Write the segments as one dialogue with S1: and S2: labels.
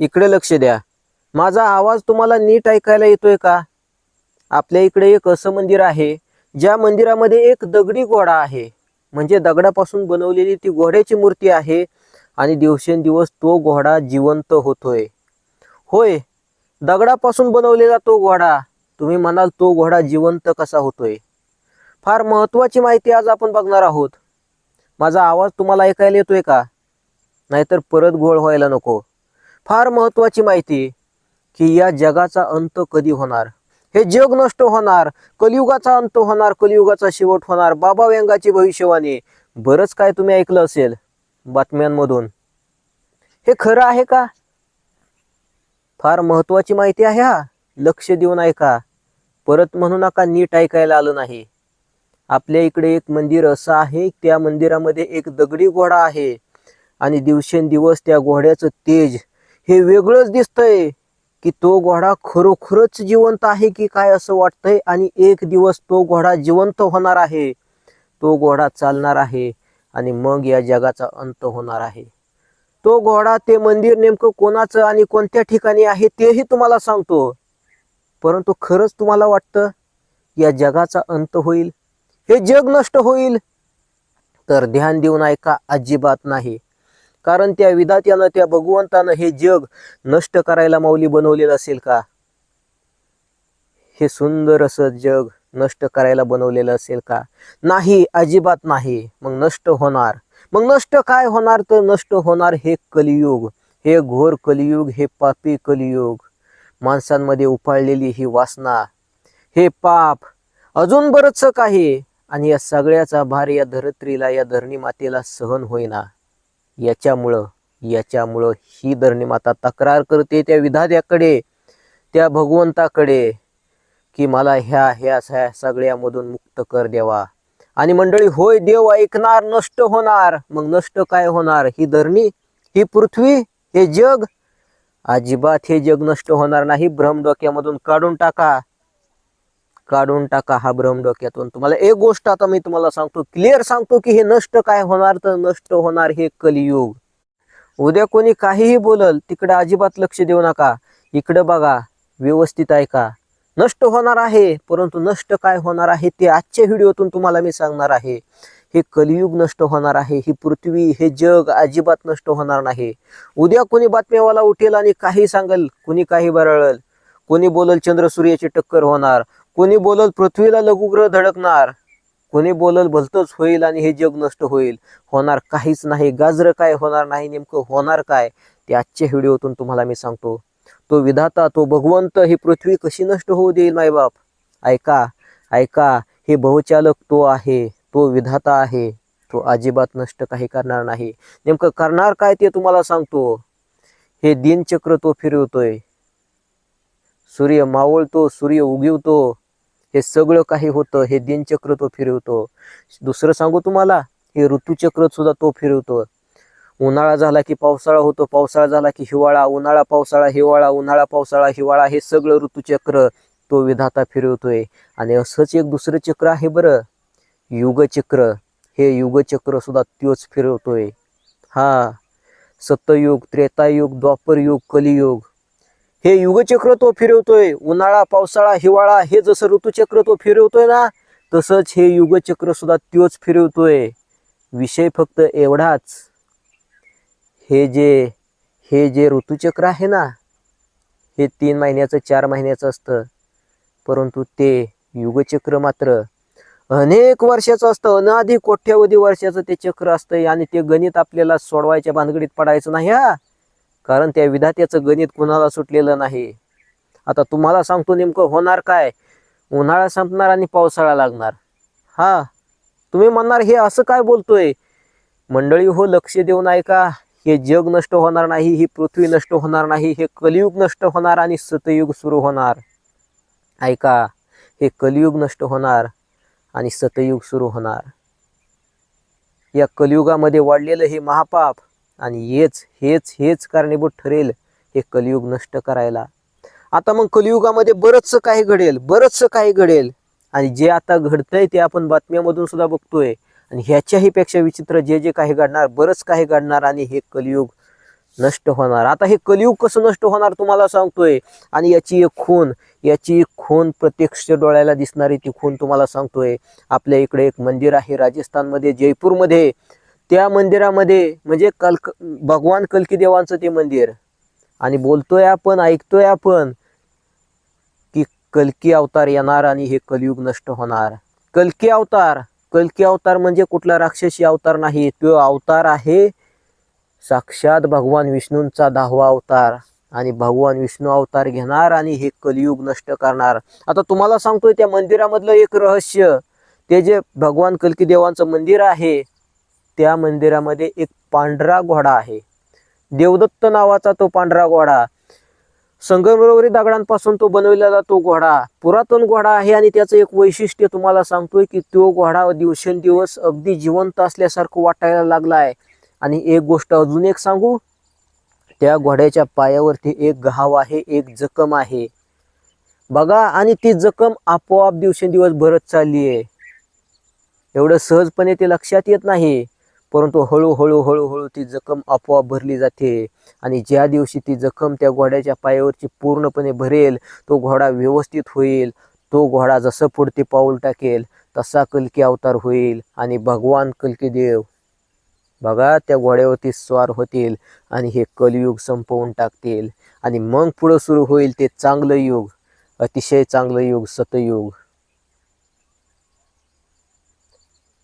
S1: इकडे लक्ष द्या. माझा आवाज तुम्हाला नीट ऐकायला येतोय का? आपल्या इकडे एक असं मंदिर आहे ज्या मंदिरामध्ये एक दगडी घोडा आहे. म्हणजे दगडापासून बनवलेली ती घोड्याची मूर्ती आहे आणि दिवसेंदिवस तो घोडा जिवंत होतोय. होय दगडापासून बनवलेला तो घोडा. तुम्ही म्हणाल तो घोडा जिवंत कसा होतोय? फार महत्वाची माहिती आज आपण बघणार आहोत. माझा आवाज तुम्हाला ऐकायला येतोय का? नाहीतर परत घोळ व्हायला नको. फार महत्वाची माहिती की या जगाचा अंत कधी होणार? हे जग नष्ट होणार कलियुगाचा अंत होणार कलियुगाचा शेवट होणार बाबा व्यंगाची भविष्यवाणी. बरंच काय तुम्ही ऐकलं असेल बातम्यांमधून. हे खरं आहे का? फार महत्वाची माहिती आहे हा. लक्ष देऊन ऐका. परत म्हणू नका नीट ऐकायला आलं नाही. आपल्या इकडे एक मंदिर असं आहे त्या मंदिरामध्ये एक दगडी घोडा आहे. आणि दिवसेंदिवस त्या घोड्याचं तेज हे वेगळंच दिसतंय की तो घोडा खरोखरच जिवंत आहे की काय असं वाटतंय? आणि एक दिवस तो घोडा जिवंत होणार आहे. तो घोडा चालणार आहे आणि मग या जगाचा अंत होणार आहे. तो घोडा ते मंदिर नेमकं कोणाचं आणि कोणत्या ठिकाणी आहे तेही तुम्हाला सांगतो. परंतु खरंच तुम्हाला वाटतं या जगाचा अंत होईल? हे जग नष्ट होईल? तर ध्यान देऊन ऐका अजिबात नाही. कारण त्या विधात्यानं त्या भगवंतानं हे जग नष्ट करायला माऊली बनवलेलं असेल का? हे सुंदर असं जग नष्ट करायला बनवलेलं असेल का? नाही अजिबात नाही. मग नष्ट होणार. मग नष्ट काय होणार? तर नष्ट होणार हे कलियुग. हे घोर कलियुग हे पापी कलियुग. माणसांमध्ये उपाळलेली ही वासना. हे पाप. अजून बरंच काही. आणि या सगळ्याचा भार या धरत्रीला या धरणी मातेला सहन होईना. याच्यामुळं याच्यामुळं ही धरणी माता तक्रार करते त्या विधात्याकडे त्या भगवंताकडे की मला ह्या ह्या ह्या सगळ्यामधून मुक्त कर देवा. आणि मंडळी होय देव ऐकणार नष्ट होणार. मग नष्ट काय होणार? ही धरणी ही पृथ्वी हे जग? अजिबात हे जग नष्ट होणार नाही. भ्रम डोक्यामधून काढून टाका. काढून टाका हा भ्रम डोक्यातून. तुम्हाला एक गोष्ट आता मी तुम्हाला सांगतो क्लिअर सांगतो की हे नष्ट काय होणार तर नष्ट होणार हे कलियुग. उद्या कोणी काहीही बोलल तिकडे अजिबात लक्ष देऊ नका. इकडं बघा व्यवस्थित ऐका. नष्ट होणार आहे परंतु नष्ट काय होणार आहे ते आजच्या व्हिडिओतून तुम्हाला मी सांगणार आहे. हे कलियुग नष्ट होणार आहे ही पृथ्वी हे जग अजिबात नष्ट होणार नाही. उद्या कोणी बातम्यावाला उठेल आणि काही सांगल कोणी काही बरळल. कोणी बोलल चंद्र सूर्याची टक्कर होणार. कोणी बोलल पृथ्वीला लघुग्रह धडकणार कोणी बोलल भलतंच होईल आणि हे जग नष्ट होईल. होणार काहीच नाही. गाजरं काय होणार नाही नेमकं होणार काय? ते आजच्या व्हिडिओतून तुम्हाला मी सांगतो. तो विधाता तो भगवंत ही पृथ्वी कशी नष्ट होऊ देईल मायबाप ऐका ऐका हे बहुचालक तो आहे तो विधाता आहे. तो अजिबात नष्ट काही करणार नाही. नेमकं करणार काय ते तुम्हाला सांगतो. हे दिनचक्र तो फिरवतोय. सूर्य मावळतो सूर्य उगवतो. हे सगळं काही होतं हे दिनचक्र तो फिरवतो. दुसरं सांगू तुम्हाला हे ऋतूचक्र सुद्धा तो फिरवतो. उन्हाळा झाला की पावसाळा होतो पावसाळा झाला की हिवाळा उन्हाळा पावसाळा हिवाळा उन्हाळा पावसाळा हिवाळा हे सगळं ऋतूचक्र तो विधाता फिरवतोय. आणि असंच एक दुसरं चक्र आहे बरं युगचक्र. हे युगचक्र सुद्धा तोच फिरवतोय. हा सत्ययुग त्रेतायुग द्वापरयुग कलियुग. हे युगचक्र तो फिरवतोय उन्हाळा पावसाळा हिवाळा हे जसं ऋतुचक्र तो फिरवतोय ना तसंच हे युगचक्र सुद्धा त्योच फिरवतोय. विषय फक्त एवढाच. हे जे हे जे ऋतुचक्र आहे ना हे तीन महिन्याचं चार महिन्याचं असतं. परंतु ते युगचक्र मात्र अनेक वर्षाचं असतं. अनाधी कोट्यावधी वर्षाचं ते चक्र असतं आणि ते गणित आपल्याला सोडवायच्या भानगडीत पडायचं नाही हा. कारण त्या विधात्याचं गणित कुणाला सुटलेलं नाही. आता तुम्हाला सांगतो नेमकं होणार काय? उन्हाळा संपणार आणि पावसाळा लागणार. हा तुम्ही म्हणणार हे असं काय बोलतोय? मंडळी हो लक्ष देऊन ऐका. हे जग नष्ट होणार नाही ही पृथ्वी नष्ट होणार नाही हे कलियुग नष्ट होणार आणि सतयुग सुरू होणार. ऐका हे कलियुग नष्ट होणार आणि सतयुग सुरू होणार. या कलियुगामध्ये वाढलेलं हे महापाप आणि हेच हेच हेच कारणीभूत ठरेल हे कलियुग नष्ट करायला. आता मग कलियुगामध्ये बरंचसं काही घडेल बरंचसं काही घडेल. आणि जे आता घडतंय ते आपण बातम्यामधून सुद्धा बघतोय. आणि ह्याच्याही पेक्षा विचित्र जे जे काही घडणार बरंच काही घडणार आणि हे कलियुग नष्ट होणार. आता हे कलियुग कसं नष्ट होणार तुम्हाला सांगतोय. आणि याची एक खून याची एक खून प्रत्यक्ष डोळ्याला दिसणारी ती खून तुम्हाला सांगतोय. आपल्या इकडे एक मंदिर आहे राजस्थानमध्ये जयपूरमध्ये. त्या मंदिरामध्ये म्हणजे कल्क भगवान कल्की देवांचं ते मंदिर. आणि बोलतोय आपण ऐकतोय आपण की कल्की अवतार येणार आणि हे कलियुग नष्ट होणार. कल्की अवतार कल्की अवतार म्हणजे कुठला राक्षसी अवतार नाही तो अवतार आहे साक्षात भगवान विष्णूंचा दहावा अवतार. आणि भगवान विष्णू अवतार घेणार आणि हे कलियुग नष्ट करणार. आता तुम्हाला सांगतोय त्या मंदिरामधलं एक रहस्य ते जे भगवान कल्की देवांचं मंदिर आहे त्या मंदिरामध्ये एक पांढरा घोडा आहे. देवदत्त नावाचा तो पांढरा घोडा. संगमरवरी दगडांपासून तो बनवलेला तो घोडा पुरातन घोडा आहे आणि त्याचं एक वैशिष्ट्य तुम्हाला सांगतोय की तो घोडा दिवसेंदिवस अगदी जिवंत असल्यासारखं वाटायला लागला आहे. आणि एक गोष्ट अजून एक सांगू? त्या घोड्याच्या पायावरती एक घाव आहे एक जखम आहे. बघा आणि ती जखम आपोआप दिवसेंदिवस भरत चालली आहे. एवढं सहजपणे ते लक्षात येत नाही. परंतु हळूहळू हळूहळू ती जखम आपोआप भरली जाते आणि ज्या दिवशी ती जखम त्या घोड्याच्या पायावरची पूर्णपणे भरेल तो घोडा व्यवस्थित होईल. तो घोडा जसं पुढते पाऊल टाकेल तसा कलकी अवतार होईल आणि भगवान कलकी देव. बघा त्या घोड्यावरती स्वार होतील आणि हे कलयुग संपवून टाकतील. आणि मग पुढं सुरू होईल ते चांगलं युग अतिशय चांगलं युग सतयुग.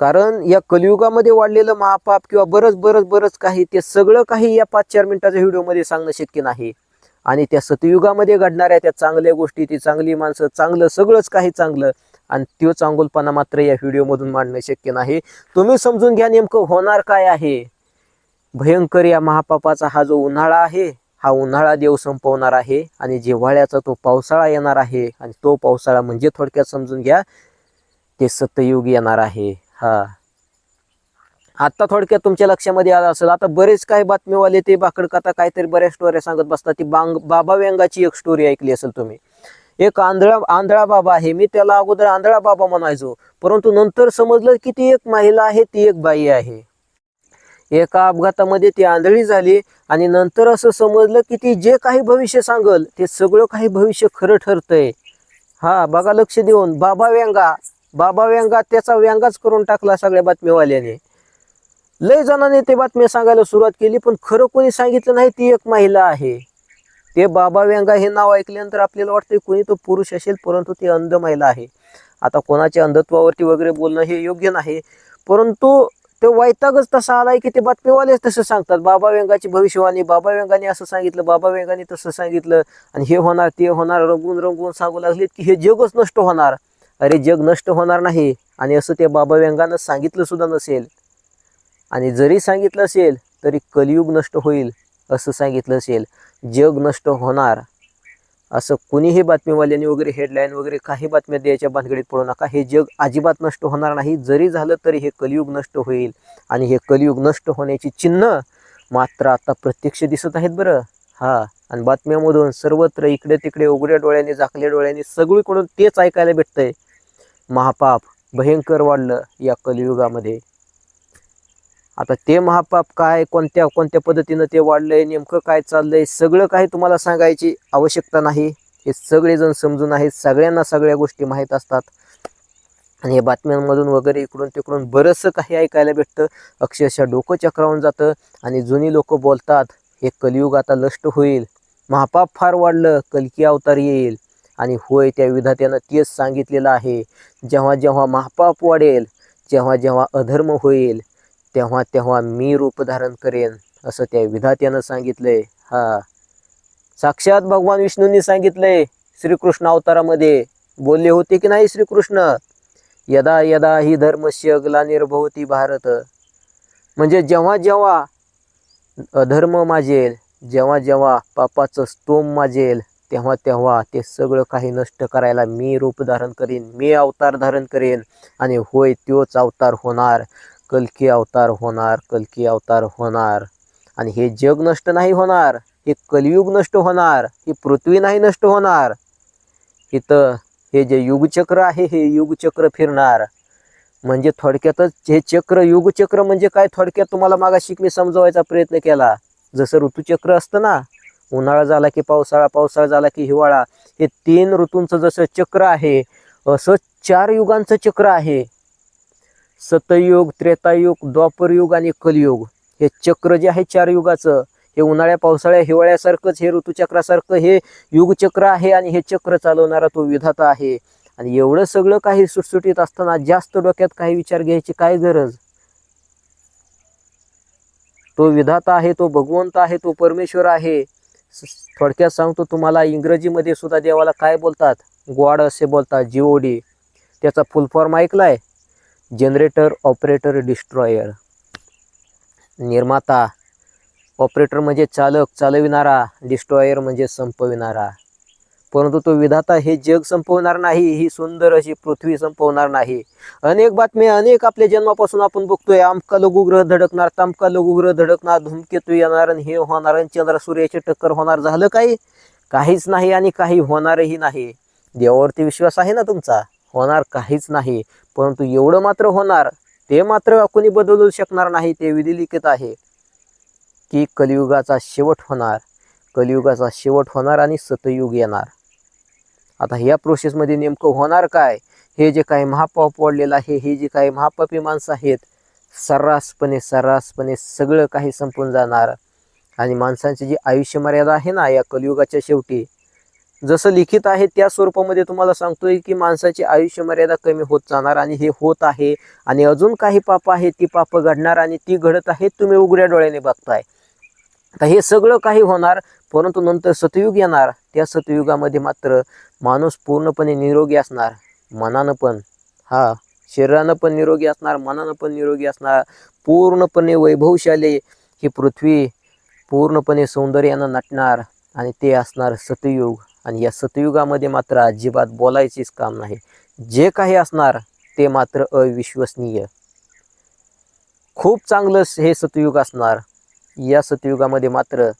S1: कारण या कलियुगामध्ये वाढलेलं महापाप किंवा बरंच बरंच बरंच काही ते सगळं काही या पाच चार मिनिटाच्या व्हिडिओमध्ये सांगणं शक्य नाही. आणि त्या सतयुगामध्ये घडणाऱ्या त्या चांगल्या गोष्टी ती चांगली माणसं चांगलं सगळंच काही चांगलं आणि तो चांगुलपणा मात्र या व्हिडिओमधून मांडणं शक्य नाही. तुम्ही समजून घ्या नेमकं होणार काय आहे. भयंकर या महापापाचा हा जो उन्हाळा आहे हा उन्हाळा देव संपवणार आहे आणि जिव्हाळ्याचा तो पावसाळा येणार आहे आणि तो पावसाळा म्हणजे थोडक्यात समजून घ्या ते सतयुग येणार आहे. हा. आता थोडक्यात तुमच्या लक्षामध्ये आलं असेल. आता बरेच काही बातमीवाले ते बाकड कथा काहीतरी बऱ्याच स्टोऱ्या सांगत बसतात. ती बांग बाबा व्यंगाची एक स्टोरी ऐकली असेल तुम्ही. एक आंधळा आंधळा बाबा आहे. मी त्याला अगोदर आंधळा बाबा म्हणायचो. परंतु नंतर समजलं की ती एक महिला आहे ती एक बाई आहे. एका अपघातामध्ये ती आंधळी झाली आणि नंतर असं समजलं की ती जे काही भविष्य सांगल ते सगळं काही भविष्य खरं ठरतंय. हा बघा लक्ष देऊन. बाबा व्यंगा बाबा व्यंगा त्याचा व्यंगाच करून टाकला सगळ्या बातमीवाल्याने. लय जणांनी ते बातम्या सांगायला सुरुवात केली पण खरं कोणी सांगितलं नाही ती एक महिला आहे. ते बाबा व्यंगा हे नाव ऐकल्यानंतर आपल्याला वाटतं कोणी तो पुरुष असेल परंतु ती अंध महिला आहे. आता कोणाच्या अंधत्वावरती वगैरे बोलणं हे योग्य नाही परंतु ते वैतागच तसा आलाय की ते बातमीवालेच तसं सांगतात. बाबा व्यंगाची भविष्यवाणी बाबा व्यंगाने असं सांगितलं बाबा व्यंगाने तसं सांगितलं आणि हे होणार ते होणार रंगून रंगून सांगू लागलेत की हे जगच नष्ट होणार. अरे जग नष्ट होणार नाही आणि असं ते बाबा व्यंगानं सांगितलं सुद्धा नसेल. आणि जरी सांगितलं असेल तरी कलियुग नष्ट होईल असं सांगितलं असेल. जग नष्ट होणार. असं कुणीही बातमीवाल्यांनी वगैरे हेडलाईन वगैरे काही बातम्या द्यायच्या भानगडीत पडू नका. हे जग अजिबात नष्ट होणार नाही. जरी झालं तरी हे कलियुग नष्ट होईल. आणि हे कलियुग नष्ट होण्याची चिन्ह मात्र आता प्रत्यक्ष दिसत आहेत बरं. हा आणि बातम्यामधून सर्वत्र इकडे तिकडे उघड्या डोळ्याने झाकल्या डोळ्याने सगळीकडून तेच ऐकायला भेटतंय. महापाप भयंकर वाढलं या कलियुगामध्ये. आता ते महापाप काय कोणत्या कोणत्या पद्धतीनं ते वाढलंय नेमकं काय चाललंय सगळं काही तुम्हाला सांगायची आवश्यकता नाही. हे सगळेजण समजून आहेत सगळ्यांना सगळ्या गोष्टी माहीत असतात. आणि हे बातम्यांमधून वगैरे इकडून तिकडून बरंचसं काही ऐकायला भेटतं. अक्षरशः डोकं चक्रावून जातं आणि जुनी लोक बोलतात हे कलियुग आता नष्ट होईल. महापाप फार वाढलं कलकी अवतार येईल. आणि होय त्या विधात्यानं तेच सांगितलेलं आहे. जेव्हा जेव्हा महापाप वाढेल जेव्हा जेव्हा अधर्म होईल तेव्हा तेव्हा मी रूप धारण करेन असं त्या विधात्यानं सांगितलंय. हा. साक्षात भगवान विष्णूंनी सांगितलंय श्रीकृष्ण अवतारामध्ये. बोलले होते की नाही श्रीकृष्ण? यदा यदा ही धर्मस्य ग्लानिर्भवती भारत. म्हणजे जेव्हा जेव्हा अधर्म माजेल जेव्हा जेव्हा पापाचं स्तोम माजेल तेव्हा तेव्हा ते सगळं काही नष्ट करायला मी रूप धारण करीन मी अवतार धारण करेन आणि होय तोच अवतार होणार कलकी अवतार होणार कलकी अवतार होणार. आणि हे जग नष्ट नाही होणार हे कलियुग नष्ट होणार ही पृथ्वी नाही नष्ट होणार. इथं हे जे युगचक्र आहे हे युगचक्र फिरणार. म्हणजे थोडक्यातच हे चक्र युगचक्र म्हणजे काय? थोडक्यात तुम्हाला मागाशी मी समजवायचा प्रयत्न केला. जसं ऋतुचक्र असतं ना उन्हाळा झाला की पावसाळा पावसाळा झाला की हिवाळा हे तीन ऋतूंचं जसं चक्र आहे असं चार युगांचं चक्र आहे. सतयुग त्रेतायुग द्वापरयुग आणि कलयुग. हे चक्र जे आहे चार युगाचं हे उन्हाळ्या पावसाळ्या हिवाळ्यासारखंच हे ऋतुचक्रासारखं हे युगचक्र आहे आणि हे चक्र चालवणारा तो विधाता आहे. आणि एवढं सगळं काही सुटसुटीत असताना जास्त डोक्यात काही विचार घ्यायची काय गरज? तो विधाता आहे तो भगवंत आहे तो परमेश्वर आहे. थोडक्यात सांगतो तुम्हाला इंग्रजीमध्ये सुद्धा देवाला काय बोलतात? गॉड असे बोलतात जीओडी त्याचा फुल फॉर्म ऐकलाय? जनरेटर ऑपरेटर डिस्ट्रॉयर निर्माता. ऑपरेटर म्हणजे चालक चालविणारा. डिस्ट्रॉयर म्हणजे संपविणारा. परंतु तो विधाता हे जग संपवणार नाही ही सुंदर अशी पृथ्वी संपवणार नाही. अनेक बातम्या अनेक आपल्या जन्मापासून आपण बघतोय अमका लघुग्रह धडकणार तमका लघुग्रह धडकणार धूमकेतू येणार आणि हे होणार आणि चंद्र सूर्याची टक्कर होणार. झालं काही? काहीच नाही आणि काही होणारही नाही. देवावरती विश्वास आहे ना तुमचा? होणार काहीच नाही. परंतु एवढं मात्र होणार ते मात्र कोणी बदलू शकणार नाही ते विधिलिखित आहे की कलियुगाचा शेवट होणार. कलियुगाचा शेवट होणार आणि सतयुग येणार. आता ह्या प्रोसेसमध्ये नेमकं होणार काय? हे जे काही महापाप वाढलेलं आहे हे जे काही महापापी माणसं आहेत सर्रासपणे सर्रासपणे सगळं काही संपून जाणार. आणि माणसांची जी आयुष्य मर्यादा आहे ना या कलियुगाच्या शेवटी जसं लिखित आहे त्या स्वरूपामध्ये तुम्हाला सांगतोय की माणसाची आयुष्य मर्यादा कमी होत जाणार आणि हे होत आहे. आणि अजून काही पापं आहेत ती पापं घडणार आणि ती घडत आहेत तुम्ही उघड्या डोळ्याने बघताय. तर हे सगळं काही होणार परंतु नंतर सतयुग येणार. त्या सतयुगामध्ये मात्र माणूस पूर्णपणे निरोगी असणार मनानं पण. हा शरीरानं पण निरोगी असणार मनानं पण निरोगी असणार. पूर्णपणे वैभवशाली ही पृथ्वी पूर्णपणे सौंदर्यानं नटणार आणि ते असणार सतयुग. आणि या सतयुगामध्ये मात्र अजिबात बोलायचीच काम नाही. जे काही असणार ते मात्र अविश्वसनीय. खूप चांगलं हे सतयुग असणार. या सतयुगामध्ये मात्र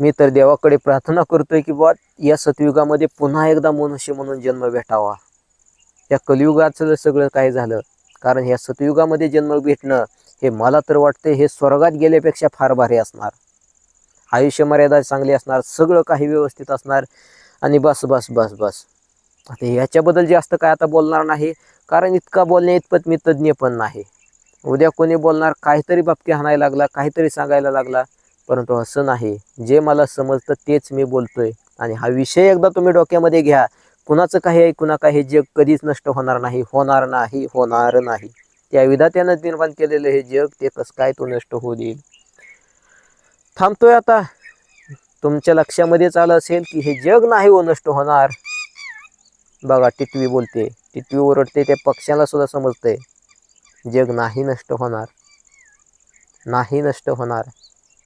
S1: मी तर देवाकडे प्रार्थना करतोय की बा या सतयुगामध्ये पुन्हा एकदा मनुष्य म्हणून जन्म भेटावा. या कलियुगाचं सगळं काय झालं कारण या सतयुगामध्ये जन्म भेटणं हे मला तर वाटतं हे स्वर्गात गेल्यापेक्षा फार भारी असणार. आयुष्य मर्यादा चांगली असणार सगळं काही व्यवस्थित असणार आणि बस बस बस बस. आता ह्याच्याबद्दल जास्त काय आता बोलणार नाही कारण इतका बोलण्या इतपत मी तज्ज्ञ पण नाही. उद्या कोणी बोलणार काहीतरी बाबती हाणायला लागला काहीतरी सांगायला लागला परंतु असं नाही. जे मला समजतं तेच मी बोलतोय. आणि हा विषय एकदा तुम्ही डोक्यामध्ये घ्या. कुणाचं काही ऐकू नका हे जग कधीच नष्ट होणार नाही होणार नाही होणार नाही. त्या विधात्यानं निर्माण केलेलं हे जग ते कसं काय तो नष्ट होऊ देईल? थांबतोय आता. तुमच्या लक्षामध्येच आलं असेल की हे जग नाही हो नष्ट होणार. बघा टिटवी बोलते. टिटवी ओरडते त्या पक्ष्याला सुद्धा समजतंय. जग नाही नष्ट होणार. नाही नष्ट होणार.